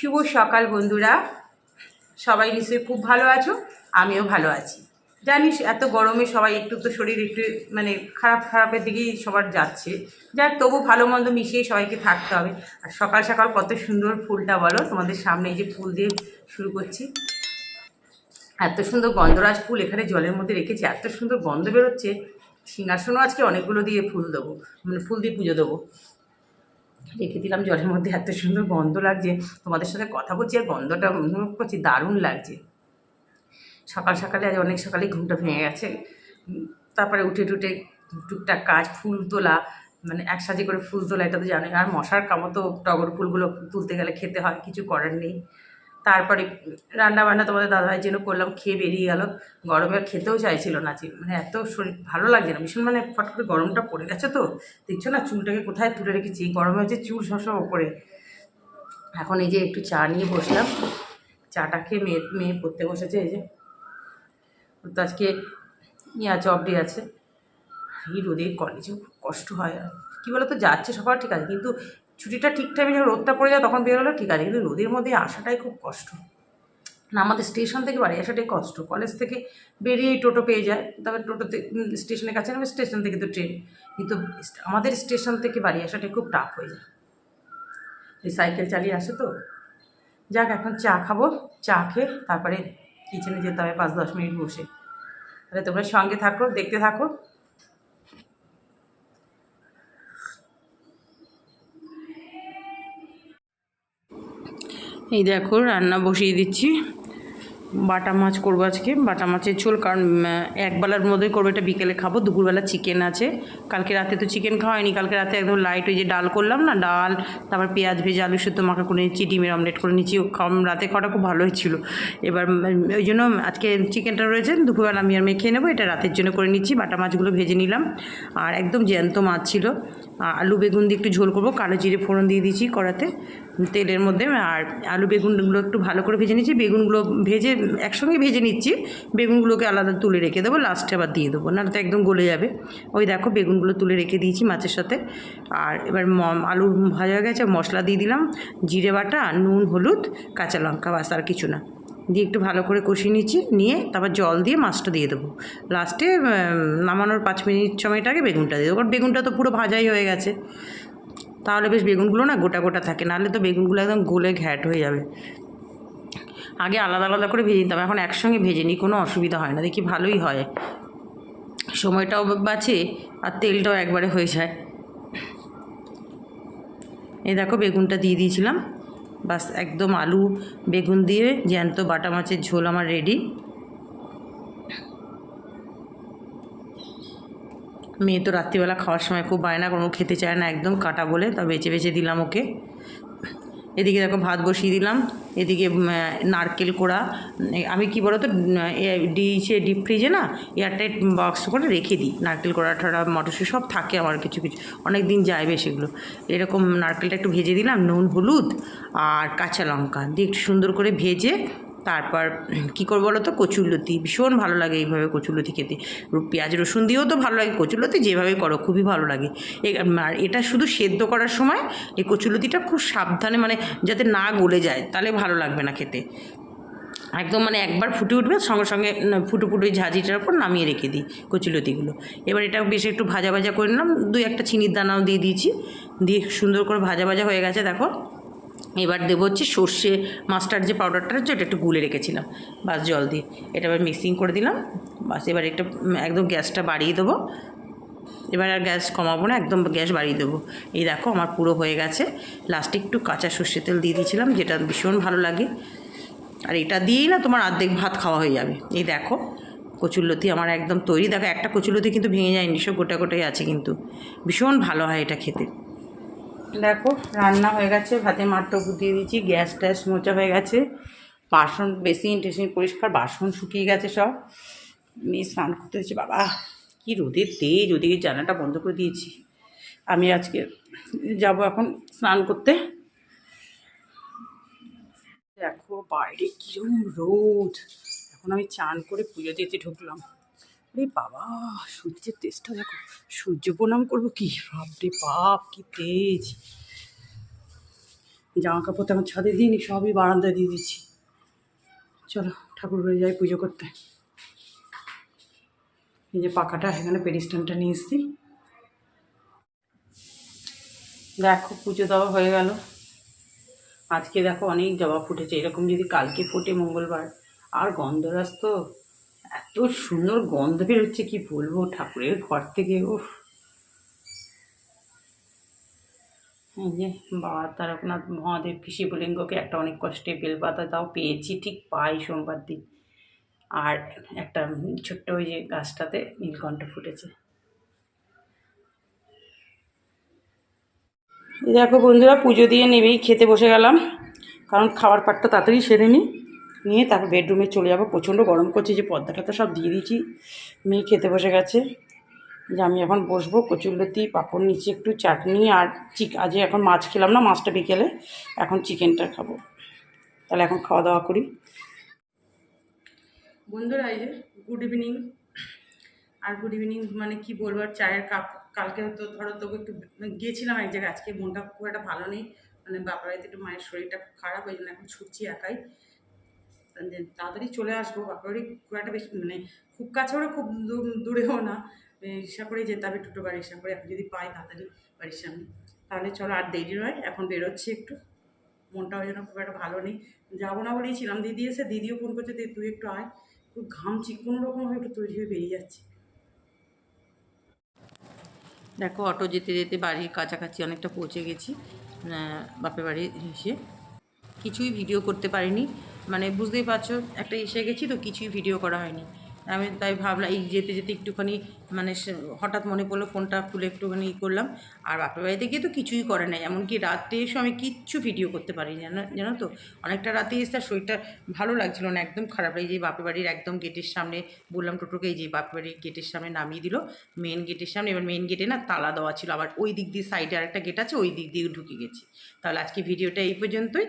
শুভ সকাল বন্ধুরা। সবাই নিশ্চয়ই খুব ভালো আছো, আমিও ভালো আছি। জানিস, এত গরমে সবাই একটু তো শরীর একটু মানে খারাপ, খারাপের দিকেই সবার যাচ্ছে। যাক, তবু ভালো মন্দ মিশিয়ে সবাইকে থাকতে হবে। আর সকাল সকাল কত সুন্দর ফুলটা বলো, তোমাদের সামনে এই যে ফুল দিয়ে শুরু করছি। এত সুন্দর গন্ধরাজ ফুল এখানে জলের মধ্যে রেখেছি, এত সুন্দর গন্ধ বেরোচ্ছে। সিংহাসনও আজকে অনেকগুলো দিয়ে ফুল দেবো মানে ফুল দিয়ে পুজো দেবো। রেখে দিলাম জলের মধ্যে। এত সুন্দর গন্ধ লাগছে। তোমাদের সাথে কথা বলছি আর গন্ধটা অনুভব করছি, দারুণ লাগছে। সকাল সকালে আজ অনেক সকালে ঘুমটা ভেঙে গেছে। তারপরে উঠে টুটে টুকটাক কাজ, ফুল তোলা মানে একসাথে করে ফুল তোলা, এটা তো জানি আর মশার কামো তো টগর ফুলগুলো তুলতে গেলে খেতে হয়, কিছু করার নেই। তারপরে রান্না বান্না তোমাদের দাদাভাইয়ের জন্য করলাম, খেয়ে বেরিয়ে গেল। গরমে খেতেও চাইছিল না, যে মানে এত শরীর ভালো লাগছে না। ভীষণ মানে ফট করে গরমটা পড়ে গেছে তো। দেখছ না চুলটাকে কোথায় তুলে রেখেছি? গরমে হচ্ছে চুল সবসব ওপরে। এখন এই যে একটু চা নিয়ে বসলাম। চাটা খেয়ে মেয়ে মেয়ে পড়তে বসেছে, এই যে। তো আজকে ইয়া জব ডে আছে। এই রোদে কলেজে খুব কষ্ট হয়। আর কী বলতো, যাচ্ছে সবার ঠিক আছে। কিন্তু ছুটিটা ঠিক টাইমে যখন রোদটা পড়ে যায় তখন বেরোলে ঠিক আছে। কিন্তু রোদের মধ্যে আসাটাই খুব কষ্ট। না, আমাদের স্টেশন থেকে বাড়ি আসাটাই কষ্ট। কলেজ থেকে বেরিয়েই টোটো পেয়ে যায়। তারপর টোটোতে স্টেশনের কাছে নেবে স্টেশন থেকে তো ট্রেন। কিন্তু আমাদের স্টেশন থেকে বাড়ি আসাটাই খুব টাফ হয়ে যায়। এই সাইকেল চালিয়ে আসে তো। যাক, এখন চা খাব, চা খেয়ে তারপরে কিচেনে যেতে হবে পাঁচ দশ মিনিট বসে। তাহলে তোমরা সঙ্গে থাকো, দেখতে থাকো। এই দেখো, রান্না বসিয়ে দিচ্ছি। বাটা মাছ করব আজকে। বাটা মাছের ঝোল, কারণ একবেলার মধ্যেই করব, এটা বিকেলে খাব। দুপুরবেলা চিকেন আছে। কালকে রাতে তো চিকেন খাওয়া হয়নি। কালকে রাতে একদম লাইট ওই যে ডাল করলাম না, ডাল, তারপর পেঁয়াজ ভেজে, আলু সেদ্ধ, মাখা করে নিচ্ছি ডিমের অমলেট করে নিচ্ছি খাওয়া রাতে খাওয়াটা খুব ভালো হয়েছিল। এবার ওই জন্য আজকে চিকেনটা রয়েছে, দুপুরবেলা আমি আর মেয়ে খেয়ে নেব। এটা রাতের জন্য করে নিচ্ছি। বাটা মাছগুলো ভেজে নিলাম। আর একদম জ্যান্ত মাছ ছিল। আলু বেগুন দিয়ে একটু ঝোল করব। কালো জিরে ফোড়ন দিয়ে দিয়েছি কড়াতে, তেলের মধ্যে। আর আলু বেগুনগুলো একটু ভালো করে ভেজে নিচ্ছি বেগুনগুলো ভেজে একসঙ্গে ভেজে নিচ্ছি। বেগুনগুলোকে আলাদা তুলে রেখে দেবো লাস্টে আবার দিয়ে দেবো, নাহলে তো একদম গলে যাবে। ওই দেখো বেগুনগুলো তুলে রেখে দিয়েছি মাছের সাথে। আর এবার আলু ভাজা হয়ে গেছে, মশলা দিয়ে দিলাম। জিরে বাটা, নুন, হলুদ, কাঁচা লঙ্কা, বাস আর কিছু না। দিয়ে একটু ভালো করে কষিয়ে নিচ্ছি, নিয়ে তারপর জল দিয়ে মাছটা দিয়ে দেবো। লাস্টে নামানোর পাঁচ মিনিট সময়টা আগে বেগুনটা দিয়ে দেবো। কারণ বেগুনটা তো পুরো ভাজাই হয়ে গেছে। তাহলে বেশ বেগুনগুলো না গোটা গোটা থাকে, নাহলে তো বেগুনগুলো একদম গোলে ঘ্যাট হয়ে যাবে। আগে আলাদা আলাদা করে ভেজে নিতাম, এখন একসঙ্গে ভেজে নিই, কোনো অসুবিধা হয় না। দেখি ভালোই হয়। সময়টাও বাঁচে আর তেলটাও একবারে হয়ে যায়। এই দেখো বেগুনটা দিয়ে দিয়েছিলাম। বাস একদম আলু, বেগুন দিয়ে জ্যান্ত বাটা মাছের ঝোল আমার রেডি মেয়ে তো রাত্রিবেলা খাওয়ার সময় খুব বায়না কোনো খেতে চায় না একদম কাটা বলে তা বেছে বেছে দিলাম ওকে। এদিকে দেখো ভাত বসিয়ে দিলাম, এদিকে নারকেল কোড়া আমি কি বলতো ডিচে ডিপ ফ্রিজে না এয়ারটাইট বক্স করে রেখে দিই, নারকেল কোড়া ঠাড়া, মটরশুঁটি সব থাকে আমার কিছু কিছু অনেক দিন যায় বেশ এগুলো এরকম নারকেলটা একটু ভেজে দিলাম, নুন, হলুদ আর কাঁচা লঙ্কা, দিয়ে একটু সুন্দর করে ভেজে তারপর কী করব বলো তো কচুরলতি ভীষণ ভালো লাগে এইভাবে কচুরলতি খেতে। পেঁয়াজ, রসুন দিয়েও তো ভালো লাগে। কচুরলতি যেভাবে করো, খুবই ভালো লাগে। এটা শুধু সেদ্ধ করার সময়, এই কচুরলতিটা খুব সাবধানে মানে যাতে না গলে যায়, তাহলে ভালো লাগবে না খেতে। একদম মানে একবার ফুটে উঠবে, সঙ্গে সঙ্গে ফুটো ফুটো ঝাঁঝিটার উপর নামিয়ে রেখে দিই কচুলতিগুলো এবার এটা বেশ একটু ভাজা ভাজা করে নিলাম। দুই একটা চিনির দানাও দিয়ে দিয়েছি। দিয়ে সুন্দর করে ভাজা ভাজা হয়ে গেছে, দেখো। এবার দেবো হচ্ছে সর্ষে মাস্টার্ড যে পাউডারটা হচ্ছে ওটা একটু গুলে রেখেছিলাম। বাস জল দিয়ে। এটা এবার মিক্সিং করে দিলাম। বাস এবার একটা একদম গ্যাসটা বাড়িয়ে দেবো। এবার আর গ্যাস কমাবো না, একদম গ্যাস বাড়িয়ে দেবো। এই দেখো, আমার পুরো হয়ে গেছে। লাস্টে একটু কাঁচা সর্ষে তেল দিয়ে দিয়েছিলাম, যেটা ভীষণ ভালো লাগে। আর এটা দিয়েই না তোমার অর্ধেক ভাত খাওয়া হয়ে যাবে। এই দেখো, কচুরলতি আমার একদম তৈরি। দেখো, একটা কচুরলতি কিন্তু ভেঙে যায়নি, সব গোটা গোটাই আছে কিন্তু। ভীষণ ভালো হয় এটা খেতে। দেখো, রান্না হয়ে গেছে, ভাতে মাত্র দিয়ে দিয়েছি, গ্যাস ট্যাস মোচা হয়ে গেছে, বাসন, বেসিন টেসিন পরিষ্কার, বাসন শুকিয়ে গেছে সব। মেয়ে স্নান করতে দিয়েছে, বাবা, কি রোদের তেজ, ওদিকে জানাটা বন্ধ করে দিয়েছি। আমি আজকে যাব এখন স্নান করতে। দেখো, বাইরে কিরম রোদ। এখন আমি চান করে পুজো দিতে ঢুকলাম। আরে বাবা, সূর্যের তেজটা দেখো। সূর্য প্রণাম করব কি? বাপরে বাপ, কি তেজ। জামা কাপড় তেমন ছাদে দিইনি, সবই বারান্দায় দিয়ে দিচ্ছি। চলো, ঠাকুর ঘরে যাই পুজো করতে। এই যে পাখাটা, এখানে পেরিস্টানটা নিয়ে এসেছি। দেখো, পুজো দেওয়া হয়ে গেল। আজকে দেখো অনেক জবা ফুটেছে। এরকম যদি কালকে ফোটে মঙ্গলবার, আর গন্ধরাজ তো এত সুন্দর গন্ধ বেরোচ্ছে, কি বলব? ঠাকুরের ঘর থেকে ও যে বাবা তারকনাথ মহাদেব শিবলিঙ্গকে একটা অনেক কষ্টে বেলপাতা তাও পেয়েছি, ঠিক পাই সোমবার দিন। আর একটা ছোট্ট ওই যে গাছটাতে নীলকণ্ঠ ফুটেছে। দেখো বন্ধুরা, পুজো দিয়ে নেমেই খেতে বসে গেলাম। কারণ খাওয়ার পাটটা তাড়াতাড়ি সেরে নিই নিয়ে তারপর বেডরুমে চলে যাব। প্রচণ্ড গরম করছে, যে পর্দাটা তো সব দিয়ে দিয়েছি। মেয়ে খেতে বসে গেছে। যে আমি এখন বসবো, কচুরলতি, পাঁপড়, নিচে একটু চাটনি আর চিক আজকে এখন মাছ খেলাম না, মাছটা বিকেলে। এখন চিকেনটা খাব। তাহলে এখন খাওয়া দাওয়া করি। বন্ধুরা, এই যে গুড ইভিনিং আর গুড ইভিনিং মানে কি বলব, আর চায়ের কাপ কালকে তো ধরো তোকে একটু গিয়েছিলাম এক জায়গায়, আজকে মনটা খুব একটা ভালো নেই। মানে বাবার একটু মায়ের শরীরটা খারাপ, ওই জন্য এখন ছুটছি একাই। তাড়াতাড়ি চলে আসব। বাপের খুব একটা বেশি মানে খুব কাছে ওরা খুব দূর- দূরেও না। রিক্সা করেই যেতে হবে টোটো বা রিক্সা করে এখন যদি পাই তাড়াতাড়ি বাড়ির সামনে। তাহলে চলো আর দেরি নয়, এখন বেরোচ্ছি একটু। মনটা ওই জন্য খুব একটা ভালো নেই। যাব না বলেই ছিলাম, দিদি এসে দিদিও ফোন করছে দিদি তুই একটু আয়। খুব ঘামছি, কোনো রকমভাবে একটু তৈরি হয়ে বেরিয়ে যাচ্ছি। দেখো, অটো যেতে যেতে বাড়ির কাছাকাছি অনেকটা পৌঁছে গেছি। বাপের বাড়ি এসে। কিছুই ভিডিও করতে পারিনি। মানে বুঝতেই পারছ, একটা এসে গেছি তো কিছুই ভিডিও করা হয়নি। আমি তাই ভাবলাম, এই যেতে যেতে একটুখানি মানে হঠাৎ মনে পড়ল ফোনটা খুলে একটুখানি ই করলাম। আর বাপের বাড়িতে গিয়ে তো কিছুই করে নাই। এমনকি রাতে এসে আমি কিচ্ছু ভিডিও করতে পারি জানো জানো তো? অনেকটা রাতে এসে তার শরীরটা ভালো লাগছিল না, একদম খারাপ। এই যে বাপের বাড়ির একদম গেটের সামনে, বললাম টোটোকে, এই যে বাপের বাড়ির গেটের সামনে নামিয়ে দিল। মেন গেটের সামনে, এবার মেন গেটে না তালা দেওয়া ছিল। আবার ওই দিক দিয়ে সাইডে আরেকটা গেট আছে, ওই দিক দিয়ে ঢুকে গেছি। তাহলে আজকে ভিডিওটা এই পর্যন্তই।